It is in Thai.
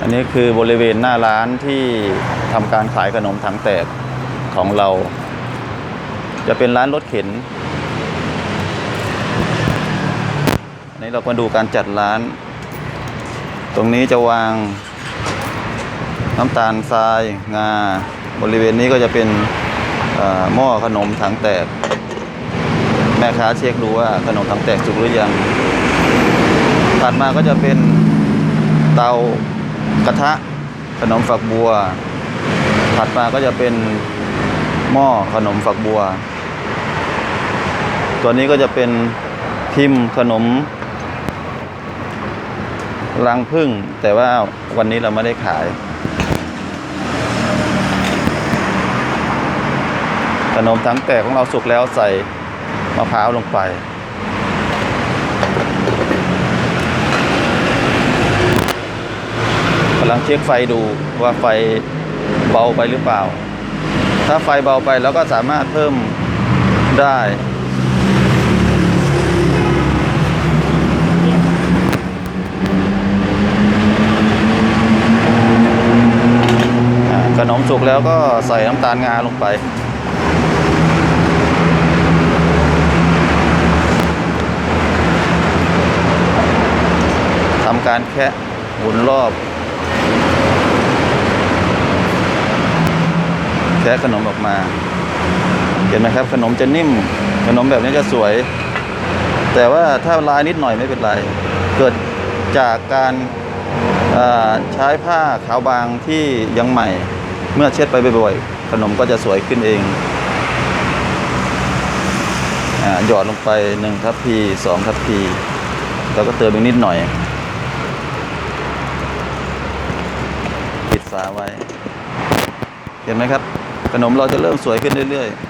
อันนี้คือบริเวณหน้าร้านที่ทำการขายขนมถังแตกของเรา จะเป็นร้านรถเข็นอันนี้เรามาดูการจัดร้าน ตรงนี้จะวางน้ำตาลทรายงา บริเวณนี้ก็จะเป็นหม้อขนมถังแตก แม่ค้าเช็คดูว่าขนมถังแตกสุกหรือยัง ถัดมาก็จะเป็นเตา กระทะขนมฝักบัว ถัดมาก็จะเป็นหม้อขนมฝักบัว ตัวนี้ก็จะเป็นพิมพ์ขนมรังพึ่ง แต่ว่าวันนี้เราไม่ได้ขาย ขนมถังแตกของเราสุกแล้วใส่มะพร้าวลงไปำลังเช็คไฟดูว่าไฟเบาไปหรือเปล่า ถ้าไฟเบาไปเราก็สามารถเพิ่มได้ขนมสุกแล้วก็ใส่น้ำตาลงาลงไป ทำการแคะหมุนรอบ แคะขนมออกมา เห็นไหมครับ ขนมจะนิ่ม ขนมแบบนี้จะสวย แต่ว่าถ้าลายนิดหน่อยไม่เป็นไร เกิดจากการใช้ผ้าขาวบางที่ยังใหม่ เมื่อเช็ดไปบ่อยๆ ขนมก็จะสวยขึ้นเองอหยอดลงไปหนึ่งทัพพีสองทัพพีแล้วก็เติมอีกนิดหน่อย ปิดฝาไว้ เห็นไหมครับ ขนมเราจะเริ่มสวยขึ้นเรื่อยๆ